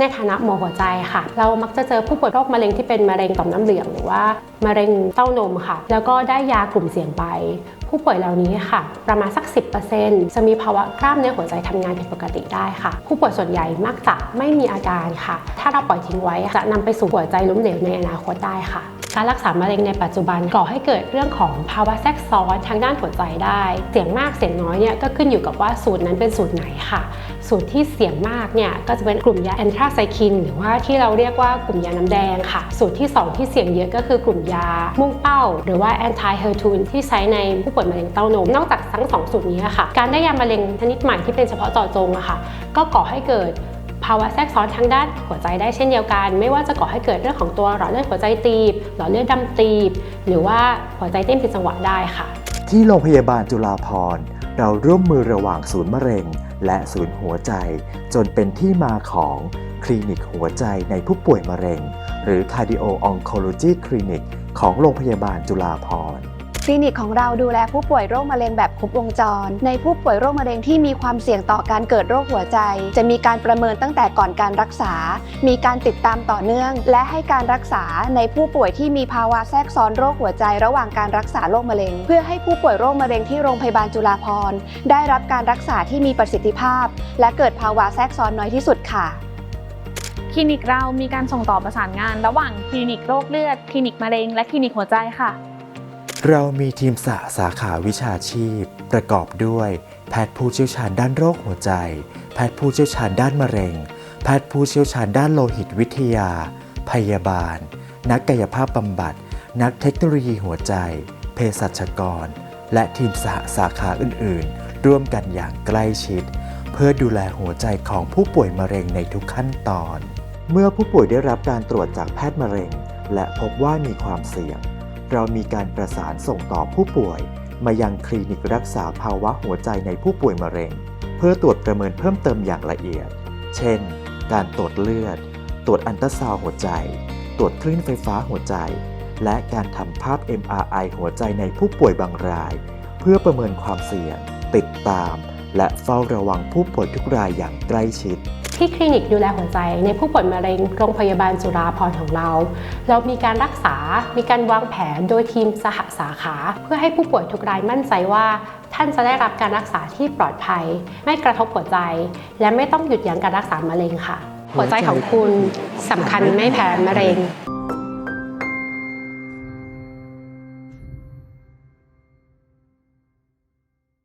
ในฐานะหมอหัวใจค่ะ เรามักจะเจอผู้ป่วยโรคมะเร็งที่เป็นมะเร็งต่อมน้ำเหลืองหรือว่ามะเร็งเต้านมค่ะ แล้วก็ได้ยากลุ่มเสี่ยงไป ผู้ป่วยเหล่านี้ค่ะ ประมาณสัก 10%จะมีภาวะกล้ามเนื้อหัวใจทำงานผิดปกติได้ค่ะ ผู้ป่วยส่วนใหญ่มักจะไม่มีอาการค่ะ ถ้าเราปล่อยทิ้งไว้จะนำไปสู่หัวใจล้มเหลวในอนาคตได้ค่ะ การรักษามะเร็งในปัจจุบันก่อให้เกิดเรื่องของภาวะแทรกซ้อนทางด้านหัวใจได้ เสี่ยงมากเสี่ยงน้อยเนี่ยก็ขึ้นอยู่กับว่าสูตรนั้นเป็นสูตรไหนค่ะ สูตรที่เสี่ยงมากเนี่ยก็จะเป็นกลุ่มยาแอนทราไซคิน หรือว่าที่เราเรียกว่ากลุ่มยาน้ำแดงค่ะ สูตรที่ 2 ที่เสี่ยงเยอะก็คือกลุ่มยามุ่งเป้า หรือว่าแอนตี้เฮอร์ทูนที่ใช้ในผู้ป่วยมะเร็งเต้านม นอกจากทั้งสองสูตรนี้ค่ะ การได้ยามะเร็งชนิดใหม่ที่เป็นเฉพาะเจาะจงอะค่ะ ก็ก่อให้เกิด ภาวะแทรกซ้อนทางด้านหัวใจได้เช่นเดียวกัน ไม่ว่าจะก่อให้เกิดเรื่องของตัวหลอดเลือดหัวใจตีบ หลอดเลือดดำตีบ หรือว่าหัวใจเต้นผิดจังหวะได้ค่ะ ที่โรงพยาบาลจุฬาภรณ์เราร่วมมือระหว่างศูนย์มะเร็ง และศูนย์หัวใจ จนเป็นที่มาของคลินิกหัวใจในผู้ป่วยมะเร็ง หรือ Cardio Oncology Clinic ของโรงพยาบาลจุฬาภรณ์ ลินิกของเราดูแลผู้ป่วยโรคมะเร็งแบบครบวงจร ในผู้ป่วยโรคมะเร็งที่มีความเสี่ยงต่อการเกิดโรคหัวใจ จะมีการประเมินตั้งแต่ก่อนการรักษา มีการติดตามต่อเนื่อง และให้การรักษาในผู้ป่วยที่มีภาวะแทรกซ้อนโรคหัวใจ ระหว่างการรักษาโรคมะเร็ง เพื่อให้ผู้ป่วยโรคมะเร็งที่โรงพยาบาลจุฬาภรณ์ได้รับการรักษาที่มีประสิทธิภาพ และเกิดภาวะแทรกซ้อนน้อยที่สุดค่ะคลินิกเรามีการส่งต่อประสานงาน ระหว่างคลินิกโรคเลือด คลินิกมะเร็ง และคลินิกหัวใจค่ะ เรามีทีมสาสาขาวิชาชีพ ประกอบด้วย แพทย์ผู้เชี่ยวชาญด้านโรคหัวใจ แพทย์ผู้เชี่ยวชาญด้านมะเร็ง แพทย์ผู้เชี่ยวชาญด้านโลหิตวิทยา พยาบาล นักกายภาพบำบัด นักเทคโนโลยีหัวใจ เภสัชกร และทีมสหสาขาอื่น ๆ ร่วมกันอย่างใกล้ชิด เพื่อดูแลหัวใจของผู้ป่วยมะเร็งในทุกขั้นตอน เมื่อผู้ป่วยได้รับการตรวจจากแพทย์มะเร็ง และพบว่ามีความเสี่ยง เรามีการประสานส่งต่อผู้ป่วย มายังคลินิกรักษาภาวะหัวใจในผู้ป่วยมะเร็ง เพื่อตรวจประเมินเพิ่มเติมอย่างละเอียด เช่น การตรวจเลือด ตรวจอันตราซาวหัวใจ ตรวจคลื่นไฟฟ้าหัวใจ และการทำภาพ MRI หัวใจในผู้ป่วยบางราย เพื่อประเมินความเสี่ยง ติดตาม และเฝ้าระวังผู้ป่วยทุกรายอย่างใกล้ชิด ที่คลินิกดูแลหัวใจในผู้ป่วยมะเร็งโรงพยาบาลจุฬาภรณ์ของเรา เรามีการรักษา มีการวางแผนโดยทีมสหสาขา เพื่อให้ผู้ป่วยทุกรายมั่นใจว่า ท่านจะได้รับการรักษาที่ปลอดภัย ไม่กระทบหัวใจ และไม่ต้องหยุดยั้งการรักษามะเร็งค่ะ หัวใจของคุณสำคัญไม่แพ้มะเร็ง